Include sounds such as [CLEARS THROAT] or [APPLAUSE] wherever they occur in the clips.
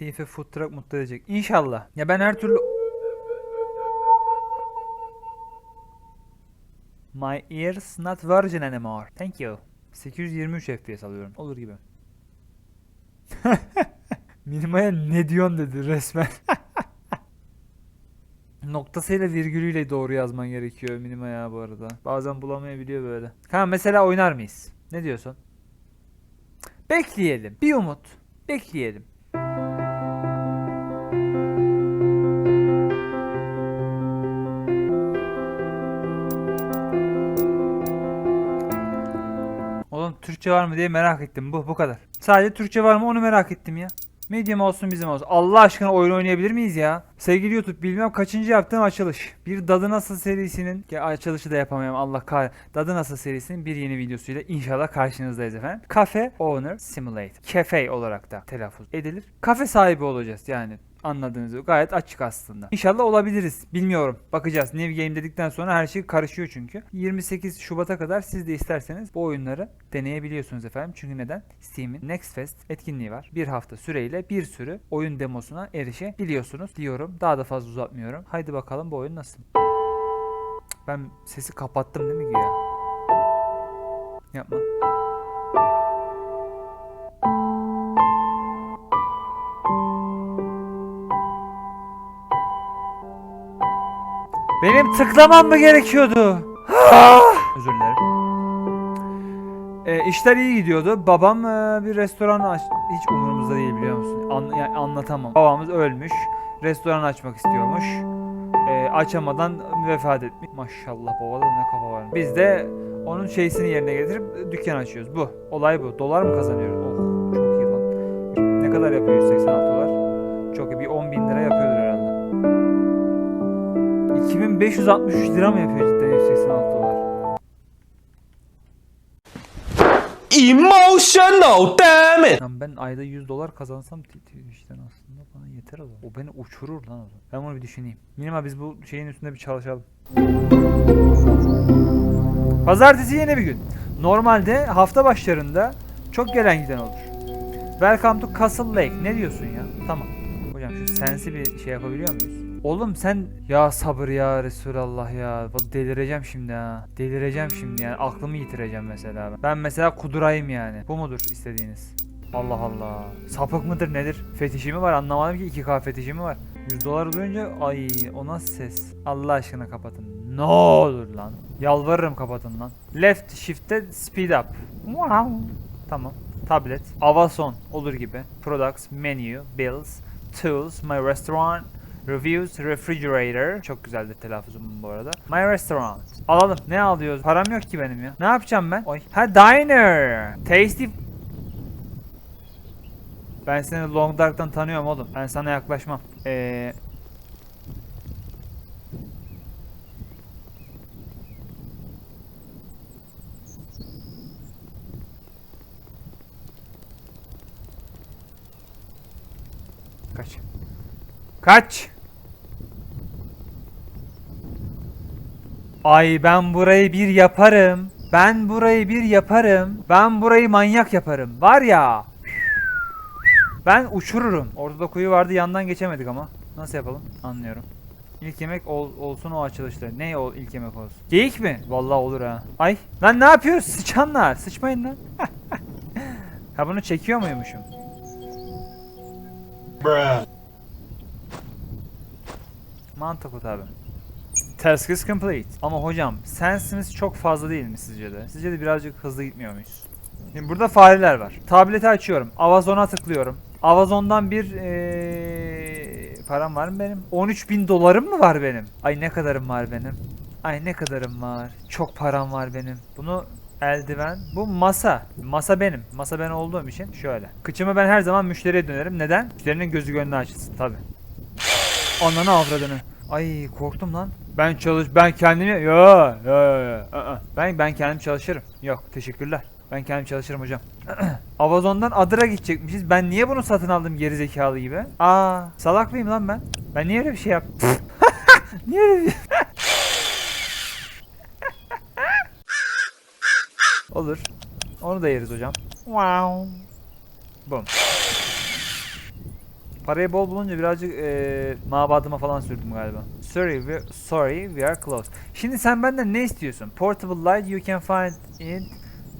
Tifa Food Truck mutlu edecek. İnşallah. Ya ben her türlü... My ears not virgin anymore. Thank you. 823 FPS alıyorum. Olur gibi. [LAUGHS] Minimaya ne diyorsun dedi resmen. [LAUGHS] Noktasıyla virgülüyle doğru yazman gerekiyor minima ya bu arada. Bazen bulamayabiliyor böyle. Ha mesela oynar mıyız? Ne diyorsun? Bekleyelim. Bir umut. Bekleyelim. Türkçe var mı diye merak ettim. Bu bu kadar. Sadece Türkçe var mı onu merak ettim ya. Medium olsun bizim olsun. Allah aşkına oyun oynayabilir miyiz ya? Sevgili YouTube bilmem kaçıncı yaptığım açılış. Bir Dadı Nasıl serisinin ki açılışı da yapamıyorum Allah kah. Dadı Nasıl serisinin bir yeni videosuyla inşallah karşınızdayız efendim. Cafe Owner Simulator. Cafe olarak da telaffuz edilir. Kafe sahibi olacağız yani. Anladığınız gayet açık aslında. İnşallah olabiliriz. Bilmiyorum. Bakacağız. New Game dedikten sonra her şey karışıyor çünkü. 28 Şubat'a kadar siz de isterseniz bu oyunları deneyebiliyorsunuz efendim. Çünkü neden? Steam'in Next Fest etkinliği var. Bir hafta süreyle bir sürü oyun demosuna erişebiliyorsunuz diyorum. Daha da fazla uzatmıyorum. Haydi bakalım bu oyun nasıl? Ben sesi kapattım değil mi güya? Yapma. Tıklamam mı gerekiyordu? Özür dilerim. E, işler iyi gidiyordu. Babam e, bir restoran aç... Hiç umurumuzda değil biliyor musun? An- yani anlatamam. Babamız ölmüş. Restoran açmak istiyormuş. E, açamadan vefat etmiş. Maşallah babada ne kafa var. Biz de onun şeysini yerine getirip dükkan açıyoruz. Bu. Olay bu. Dolar mı kazanıyoruz? Oh çok iyi lan. Ne kadar yapıyor 186 dolar? Çok iyi. Bir 10 bin lira herhalde. 2563 lira mı yapıyor cidden 186 dolar? Emotional damn it! Lan ben ayda 100 dolar kazansam t- t- işte aslında bana yeter o zaman. O beni uçurur lan o zaman. Ben bunu bir düşüneyim. Minima biz bu şeyin üstünde bir çalışalım. Pazartesi yeni bir gün. Normalde hafta başlarında çok gelen giden olur. Welcome to Castle Lake. Ne diyorsun ya? Tamam. Hocam şu sensi bir şey yapabiliyor muyuz? Oğlum sen ya sabır ya Resulallah ya. Delireceğim şimdi ha. Delireceğim şimdi yani. Aklımı yitireceğim mesela ben. Mesela kudurayım yani. Bu mudur istediğiniz? Allah Allah. Sapık mıdır nedir? Fetişi mi var? Anlamadım ki. 2K fetişi mi var? 100 dolar duyunca ay o nasıl ses? Allah aşkına kapatın. Ne olur lan. Yalvarırım kapatın lan. Left shift'te speed up. Wow. tamam. Tablet. Avason olur gibi. Products menu bills tools my restaurant Reviews Refrigerator. Çok güzeldir telaffuzum bu arada. My Restaurant. Alalım. Ne alıyoruz? Param yok ki benim ya. Ne yapacağım ben? Oy. Ha Diner. Tasty. Ben seni Long Dark'tan tanıyorum oğlum. Ben sana yaklaşmam. Eee... Kaç. Kaç. Ay ben burayı bir yaparım. Ben burayı bir yaparım. Ben burayı manyak yaparım. Var ya. Ben uçururum. Ortada kuyu vardı yandan geçemedik ama. Nasıl yapalım? Anlıyorum. İlk yemek ol- olsun o açılışta. Ne o ilk yemek olsun? Geyik mi? Vallahi olur ha. Ay. Lan ne yapıyoruz? Sıçanlar. Sıçmayın lan. [LAUGHS] ha bunu çekiyor muymuşum? Bruh. Mantıklı tabi. Task is complete. Ama hocam sensimiz çok fazla değil mi sizce de? Sizce de birazcık hızlı gitmiyor muyuz? Şimdi burada fareler var. Tableti açıyorum. Avazon'a tıklıyorum. Avazon'dan bir ee, param var mı benim? 13 bin dolarım mı var benim? Ay ne kadarım var benim? Ay ne kadarım var? Çok param var benim. Bunu eldiven. Bu masa. Masa benim. Masa ben olduğum için şöyle. Kıçımı ben her zaman müşteriye dönerim. Neden? Müşterinin gözü gönlü açılsın tabi. Ananı avradını. Ay korktum lan. Ben çalış ben kendimi yo yo yo. Ben ben kendim çalışırım. Yok teşekkürler. Ben kendim çalışırım hocam. [CLEARS THROAT] Amazon'dan Adır'a gidecekmişiz. Ben niye bunu satın aldım geri zekalı gibi? Aa, salak mıyım lan ben? Ben niye öyle bir şey yaptım? [LAUGHS] niye öyle bir [LAUGHS] Olur. Onu da yeriz hocam. Wow. Bum. Parayı bol bulunca birazcık eee mabadıma falan sürdüm galiba. Sorry, we, sorry, we are close. Şimdi sen benden ne istiyorsun? Portable light you can find in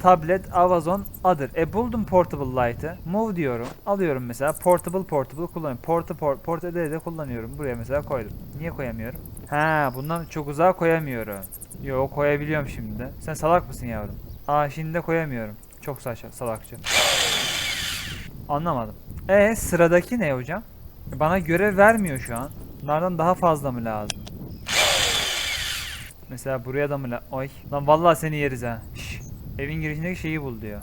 tablet, Amazon, other. E buldum portable light'ı. Move diyorum. Alıyorum mesela. Portable portable kullanıyorum. Porta port, port ede ede kullanıyorum. Buraya mesela koydum. Niye koyamıyorum? Ha, bundan çok uzağa koyamıyorum. Yo koyabiliyorum şimdi de. Sen salak mısın yavrum? Aa şimdi de koyamıyorum. Çok saçma salakça. Anlamadım. E sıradaki ne hocam? Bana görev vermiyor şu an. Bunlardan daha fazla mı lazım? Mesela buraya da mı la... Oy. Lan vallahi seni yeriz ha. Şş. Evin girişindeki şeyi bul diyor.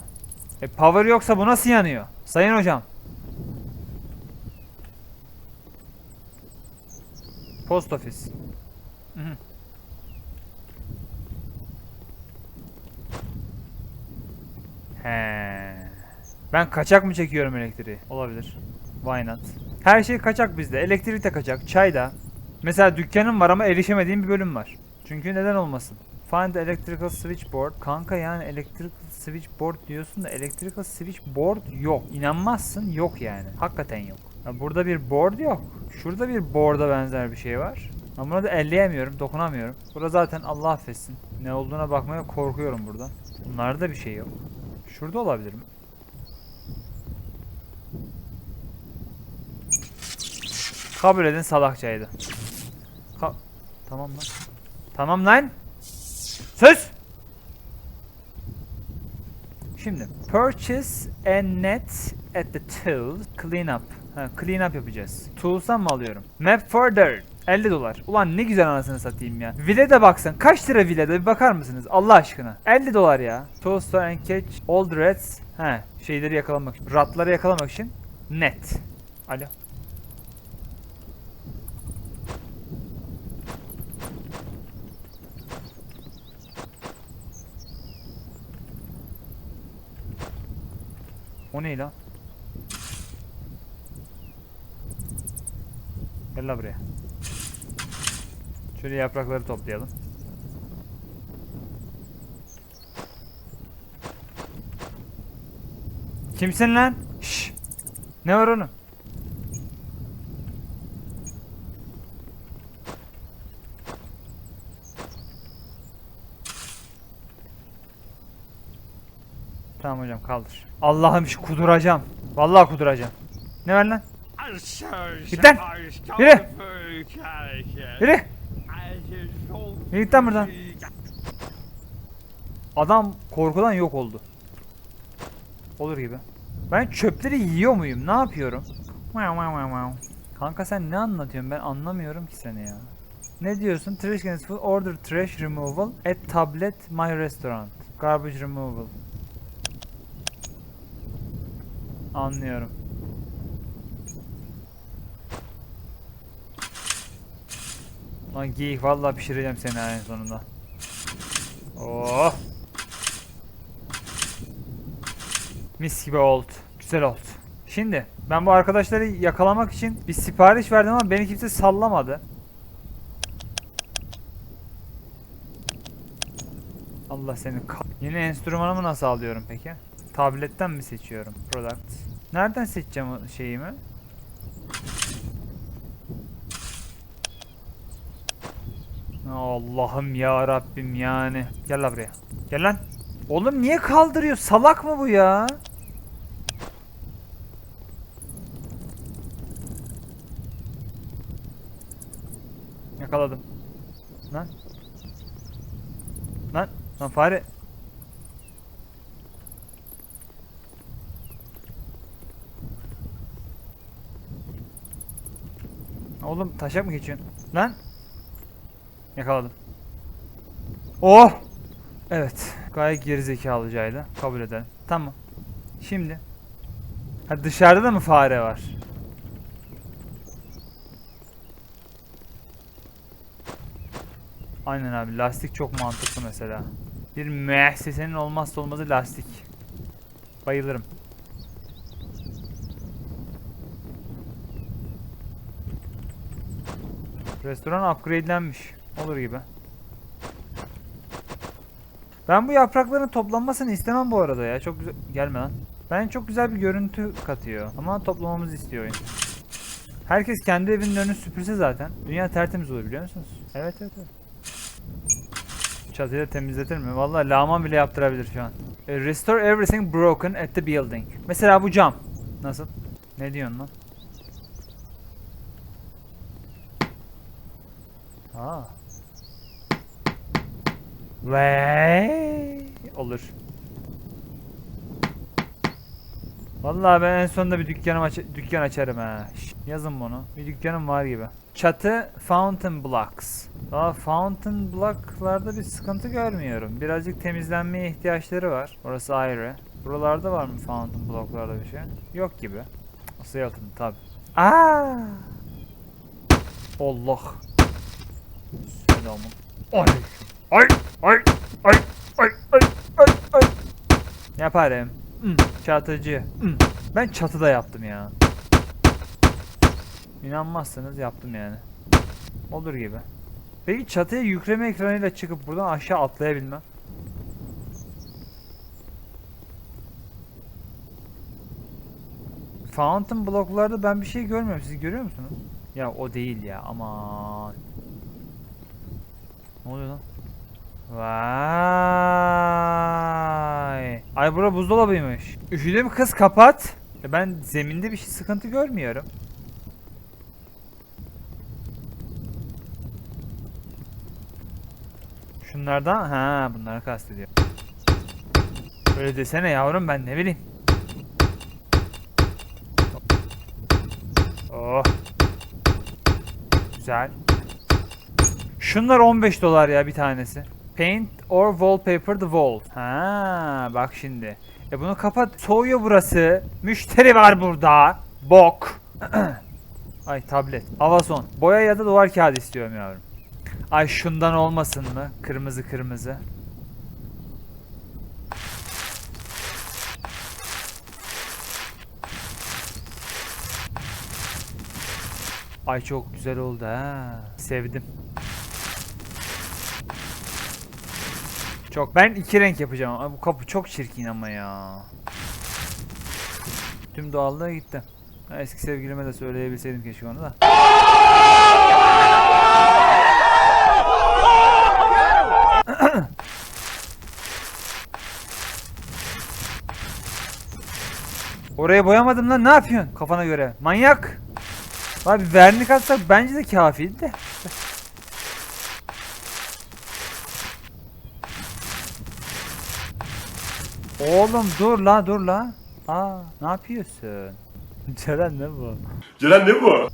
E power yoksa bu nasıl yanıyor? Sayın hocam. Post hı. He. Ben kaçak mı çekiyorum elektriği? Olabilir. Why not? Her şey kaçak bizde. Elektrik de kaçak. Çay da. Mesela dükkanım var ama erişemediğim bir bölüm var. Çünkü neden olmasın? Find electrical switchboard. Kanka yani electrical switchboard diyorsun da electrical switchboard yok. İnanmazsın yok yani. Hakikaten yok. Ya burada bir board yok. Şurada bir board'a benzer bir şey var. Ama buna da elleyemiyorum, dokunamıyorum. Burada zaten Allah affetsin. Ne olduğuna bakmaya korkuyorum burada. Bunlarda bir şey yok. Şurada olabilir mi? Kabul edin salakçaydı. Ka- tamam lan. Tamam lan. Söz. Şimdi purchase a net at the tool clean up. Ha, clean up yapacağız. Tools'tan mı alıyorum? Map further. 50 dolar. Ulan ne güzel anasını satayım ya. Villa'da baksan. Kaç lira villa'da bir bakar mısınız? Allah aşkına. 50 dolar ya. Tool store and catch the rats. He şeyleri yakalamak için. Ratları yakalamak için. Net. Alo. O ne lan? Gel la buraya. Şöyle yaprakları toplayalım. Kimsin lan? Şşş. Ne var onun? Tamam hocam kaldır. Allah'ım şu kuduracağım. Vallahi kuduracağım. Ne var lan? Git lan! Yürü! Yürü! Yürü git lan buradan. Adam korkudan yok oldu. Olur gibi. Ben çöpleri yiyor muyum? Ne yapıyorum? Kanka sen ne anlatıyorsun? Ben anlamıyorum ki seni ya. Ne diyorsun? Trash cans full. Order trash removal at tablet my restaurant. Garbage removal. Anlıyorum. Lan geyik vallahi pişireceğim seni en sonunda. Oh. Mis gibi oldu. Güzel oldu. Şimdi ben bu arkadaşları yakalamak için bir sipariş verdim ama beni kimse sallamadı. Allah seni Yeni enstrümanımı nasıl alıyorum peki? Tabletten mi seçiyorum? Product. Nereden seçeceğim şeyimi? Allah'ım ya Rabbim yani. Gel lan buraya. Gel lan. Oğlum niye kaldırıyor? Salak mı bu ya? Yakaladım. Lan. Lan. Lan fare. Oğlum taşak mı geçiyorsun? Lan. Yakaladım. Oh! Evet. Gayet gerizekalıcaydı. Kabul edelim. Tamam. Şimdi. Ha dışarıda da mı fare var? Aynen abi. Lastik çok mantıklı mesela. Bir müessesenin olmazsa olmazı lastik. Bayılırım. Restoran upgradelenmiş. Olur gibi. Ben bu yaprakların toplanmasını istemem bu arada ya. Çok güzel. Gelme lan. Ben çok güzel bir görüntü katıyor. Ama toplamamızı istiyor oyun. Herkes kendi evinin önünü süpürse zaten dünya tertemiz olur biliyor musunuz? Evet evet evet. Çatıyı da temizletir mi? Vallahi lağman bile yaptırabilir şu an. E, Restore everything broken at the building. Mesela bu cam. Nasıl? Ne diyorsun lan? Aa. Ve olur. Vallahi ben en sonunda bir dükkanım aç dükkan açarım ha. Yazın bunu. Bir dükkanım var gibi. Çatı Fountain Blocks. Daha Fountain Block'larda bir sıkıntı görmüyorum. Birazcık temizlenmeye ihtiyaçları var. Orası ayrı. Buralarda var mı Fountain Block'larda bir şey? Yok gibi. Sıyaltın tabi. Aa! Allah. Selamın. Aleyküm. Ay ay ay ay ay ay ay. Yaparım. Hmm, çatıcı. Hmm. Ben çatıda yaptım ya. İnanmazsınız yaptım yani. Olur gibi. Peki çatıya yükleme ekranıyla çıkıp buradan aşağı atlayabilmem. Fountain bloklarda ben bir şey görmüyorum. Siz görüyor musunuz? Ya o değil ya. Aman. Ne oluyor lan? Vay. Ay bura buzdolabıymış. Üşüdüm kız kapat. Ben zeminde bir şey sıkıntı görmüyorum. Şunlardan ha bunları kastediyor. Öyle desene yavrum ben ne bileyim. Oh. Güzel. Şunlar 15 dolar ya bir tanesi. Paint or wallpaper the wall. Ha bak şimdi. E bunu kapat. Soğuyor burası. Müşteri var burada. Bok. [CLEARS THROAT] Ay tablet. Avason. Boya ya da duvar kağıdı istiyorum yavrum. Ay şundan olmasın mı? Kırmızı kırmızı. Ay çok güzel oldu ha. Sevdim. Çok. Ben iki renk yapacağım. Bu kapı çok çirkin ama ya. Tüm doğallığa gitti. Eski sevgilime de söyleyebilseydim keşke onu da. [COUGHS] Oraya boyamadım lan ne yapıyorsun kafana göre? Manyak. Abi vernik atsak bence de kafiydi de. Oğlum dur la dur la. Aa ne yapıyorsun? [LAUGHS] Ceren ne bu? Ceren ne bu?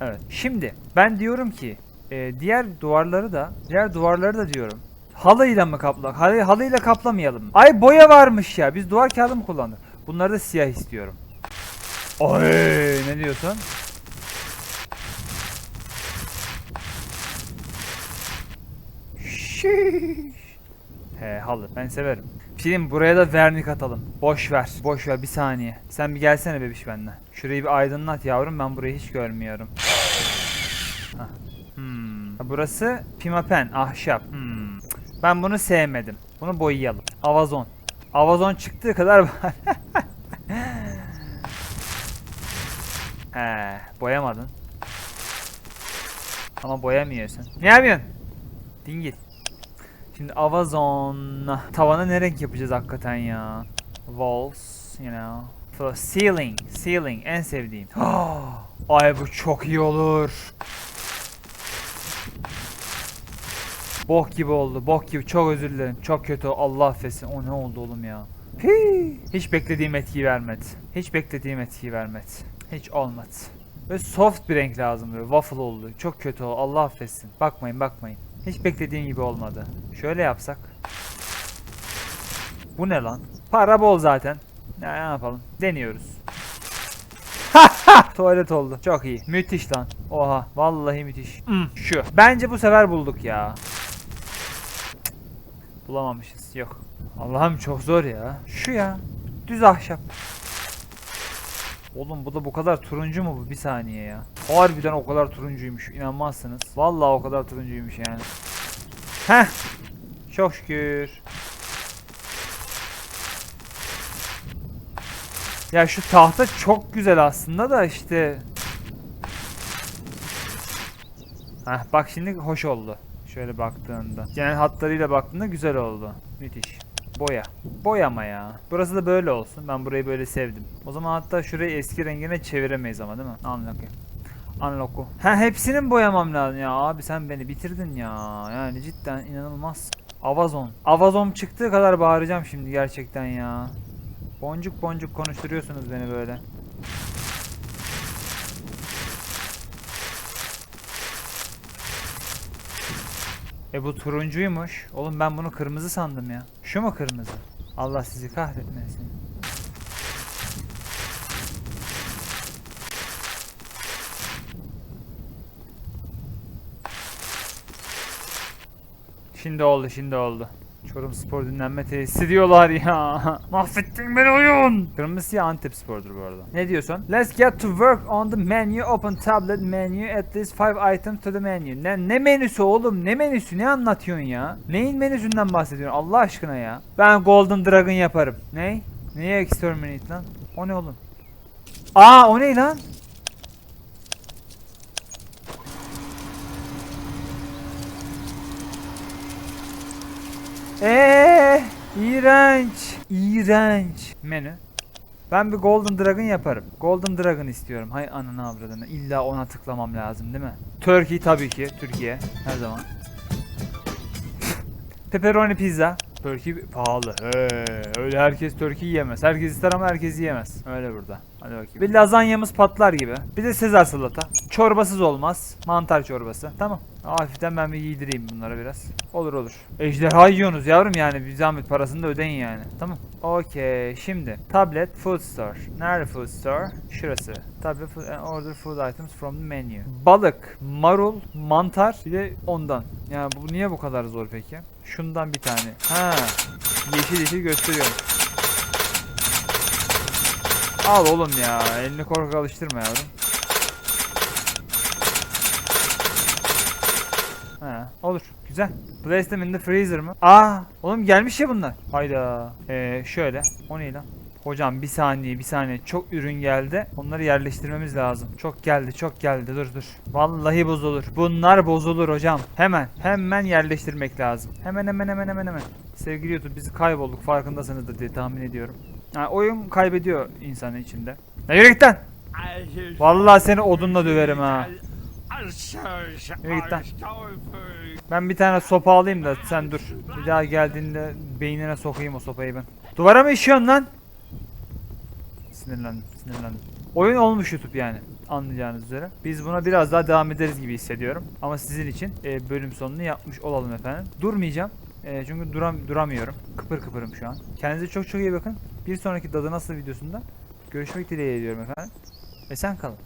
Evet. Şimdi ben diyorum ki e, diğer duvarları da diğer duvarları da diyorum. Halıyla mı kapla? Halı, halıyla kaplamayalım. Ay boya varmış ya. Biz duvar kağıdı mı kullandık? Bunları da siyah istiyorum. Ay ne diyorsun? Şiş. He halı ben severim. Film buraya da vernik atalım. Boş ver. Boş ver bir saniye. Sen bir gelsene bebiş benimle. Şurayı bir aydınlat yavrum ben burayı hiç görmüyorum. Hmm. Burası pimapen, ahşap. Hmm. Ben bunu sevmedim. Bunu boyayalım. Avazon. Avazon çıktığı kadar var. [LAUGHS] He, boyamadın. Ama boyamıyorsun. Ne yapıyorsun? Dingil. Şimdi Avazon. Tavanı ne renk yapacağız hakikaten ya? Walls, you know. For ceiling, ceiling en sevdiğim. [GASPS] Ay bu çok iyi olur. Bok gibi oldu. Bok gibi. Çok özür dilerim. Çok kötü. Allah affetsin. O ne oldu oğlum ya? Hii. Hiç beklediğim etkiyi vermedi. Hiç beklediğim etkiyi vermedi. Hiç olmadı. Böyle soft bir renk lazım böyle. Waffle oldu. Çok kötü oldu. Allah affetsin. Bakmayın bakmayın. Hiç beklediğim gibi olmadı. Şöyle yapsak. Bu ne lan? Para bol zaten. Ne yapalım? Deniyoruz. [LAUGHS] Tuvalet oldu. Çok iyi. Müthiş lan. Oha. Vallahi müthiş. Hmm, şu. Bence bu sefer bulduk ya. Bulamamışız. Yok. Allah'ım çok zor ya. Şu ya. Düz ahşap. Oğlum bu da bu kadar turuncu mu bu? Bir saniye ya. Harbiden o kadar turuncuymuş. İnanmazsınız. Vallahi o kadar turuncuymuş yani. Heh. Çok şükür. Ya şu tahta çok güzel aslında da işte. Heh, bak şimdi hoş oldu. Şöyle baktığında. Genel hatlarıyla baktığında güzel oldu. Müthiş. Boya. Boyama ya. Burası da böyle olsun. Ben burayı böyle sevdim. O zaman hatta şurayı eski rengine çeviremeyiz ama değil mi? Unlock'ı. Unlock'u. Ha hepsinin boyamam lazım ya. Abi sen beni bitirdin ya. Yani cidden inanılmaz. Avazon. Avazon çıktığı kadar bağıracağım şimdi gerçekten ya. Boncuk boncuk konuşturuyorsunuz beni böyle. E bu turuncuymuş. Oğlum ben bunu kırmızı sandım ya. Şu mu kırmızı? Allah sizi kahretmesin. Şimdi oldu, şimdi oldu. Çorum Spor dinlenme tesisi diyorlar ya. [LAUGHS] Mahvettin beni oyun. Kırmızı siyah Antep Spor'dur bu arada. Ne diyorsun? Let's get to work on the menu. Open tablet menu. At least five items to the menu. Ne, ne menüsü oğlum? Ne menüsü? Ne anlatıyorsun ya? Neyin menüsünden bahsediyorsun? Allah aşkına ya. Ben Golden Dragon yaparım. Ne? Neye exterminate lan? O ne oğlum? Aa o ne lan? Eee, iğrenç, iğrenç. Menü. Ben bir Golden Dragon yaparım. Golden Dragon istiyorum. Hay ananı avradını. İlla ona tıklamam lazım değil mi? Turkey tabii ki. Türkiye. Her zaman. [LAUGHS] Pepperoni pizza. Turkey pahalı. He, öyle herkes Turkey yiyemez. Herkes ister ama herkes yiyemez. Öyle burada. Hadi bakayım. Bir lazanyamız patlar gibi. Bir de Sezar salata. Çorbasız olmaz. Mantar çorbası. Tamam. Hafiften ben bir yedireyim bunlara biraz. Olur olur. Ejderha yiyorsunuz yavrum yani. Bir zahmet parasını da ödeyin yani. Tamam. Okey. Şimdi. Tablet food store. Nerede food store? Şurası. Tablet food, and order food items from the menu. Balık, marul, mantar. Bir de ondan. Yani bu niye bu kadar zor peki? Şundan bir tane. Ha. Yeşil yeşil gösteriyorum. Al oğlum ya. Elini korkak alıştırma yavrum. Ha, olur. Güzel. Place them in the freezer mı? Aa, oğlum gelmiş ya bunlar. Hayda. Ee, şöyle. O ne? Hocam bir saniye bir saniye çok ürün geldi. Onları yerleştirmemiz lazım. Çok geldi çok geldi dur dur. Vallahi bozulur. Bunlar bozulur hocam. Hemen hemen yerleştirmek lazım. Hemen hemen hemen hemen hemen. Sevgili YouTube biz kaybolduk farkındasınızdır diye tahmin ediyorum. Ha, oyun kaybediyor insanın içinde. Ne yürü. Vallahi seni odunla döverim ha. Yürü. Ben bir tane sopa alayım da sen dur. Bir daha geldiğinde beynine sokayım o sopayı ben. Duvara mı işiyorsun lan? Sinirlendim, sinirlendim. Oyun olmuş YouTube yani anlayacağınız üzere. Biz buna biraz daha devam ederiz gibi hissediyorum. Ama sizin için e, bölüm sonunu yapmış olalım efendim. Durmayacağım. E, çünkü duram duramıyorum. Kıpır kıpırım şu an. Kendinize çok çok iyi bakın. Bir sonraki Dadı Nasıl videosunda görüşmek dileğiyle diyorum efendim. Esen kalın.